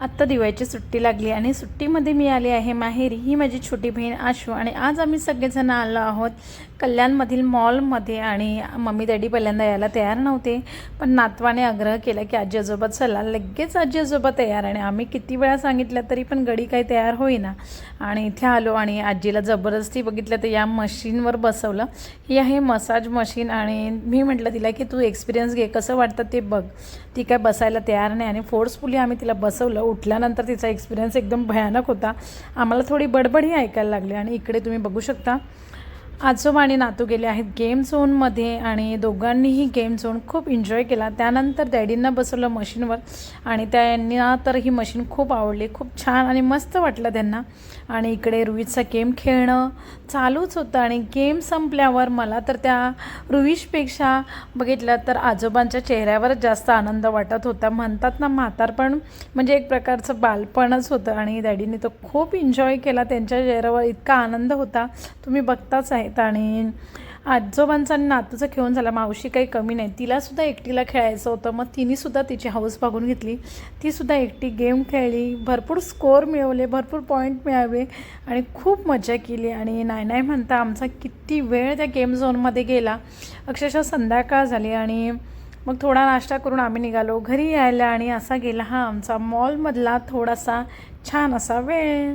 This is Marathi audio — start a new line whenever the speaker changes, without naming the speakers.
आत्ता दिवाळीची सुट्टी लागली आणि सुट्टीमध्ये मी आली आहे माहेरी. ही माझी छोटी बहीण आशू आणि आज आम्ही सगळेजण आलो आहोत कल्याणमधील मॉलमध्ये आणि मम्मी डॅडी पहिल्यांदा यायला तयार नव्हते पण नातवाने आग्रह केला की आजी आजोबा चला. लगेच आजी आजोबा तयार आणि आम्ही किती वेळा सांगितलं तरी पण गडी काही तयार होईना. आणि इथे आलो आणि आजीला जबरदस्ती बघितलं तर या मशीनवर बसवलं. ही आहे मसाज मशीन आणि मी म्हटलं तिला की तू एक्सपिरियन्स घे कसं वाटतं ते बघ. ती काय बसायला तयार नाही आणि फोर्सफुली आम्ही तिला बसवलं. उठल्यानंतर तिचा एक्सपिरियन्स एकदम भयानक होता. आम्हाला थोडी बडबडही ऐकायला लागली आणि इकडे तुम्ही बघू शकता. आजोबा आणि नातू गेले आहेत गेम झोनमध्ये आणि दोघांनीही गेम झोन खूप एन्जॉय केला. त्यानंतर डॅडींना बसवलं मशीनवर आणि त्यांना तर ही मशीन खूप आवडली खूप छान आणि मस्त वाटलं त्यांना. आणि इकडे रुईतचा गेम खेळणं चालूच होतं आणि गेम संपल्यावर मला तर त्या रुईशपेक्षा बघितलं तर आजोबांच्या चेहऱ्यावरच जास्त आनंद वाटत होता. म्हणतात ना म्हातारपण म्हणजे एक प्रकारचं बालपणच होतं आणि डॅडीने तो खूप एन्जॉय केला. त्यांच्या चेहऱ्यावर इतका आनंद होता. तुम्ही बघताच आहेत आणि आजोबांचा आणि नातूचा खेळून झाला. मावशी काही कमी नाही. तिलासुद्धा एकटीला खेळायचं होतं. मग तिनेसुद्धा तिची हाऊस बघून घेतली. तीसुद्धा एकटी गेम खेळली. भरपूर स्कोअर मिळवले. भरपूर पॉईंट मिळावे. आणि खूप मजा केली. आणि नाही नाही म्हणता आमचा किती वेळ त्या गेम झोनमध्ये गेला. अक्षरशः संध्याकाळ झाली आणि मग थोडा नाश्ता करून आम्ही निघालो. घरी यायला आणि असा गेला हा आमचा मॉलमधला थोडासा छान असा वेळ.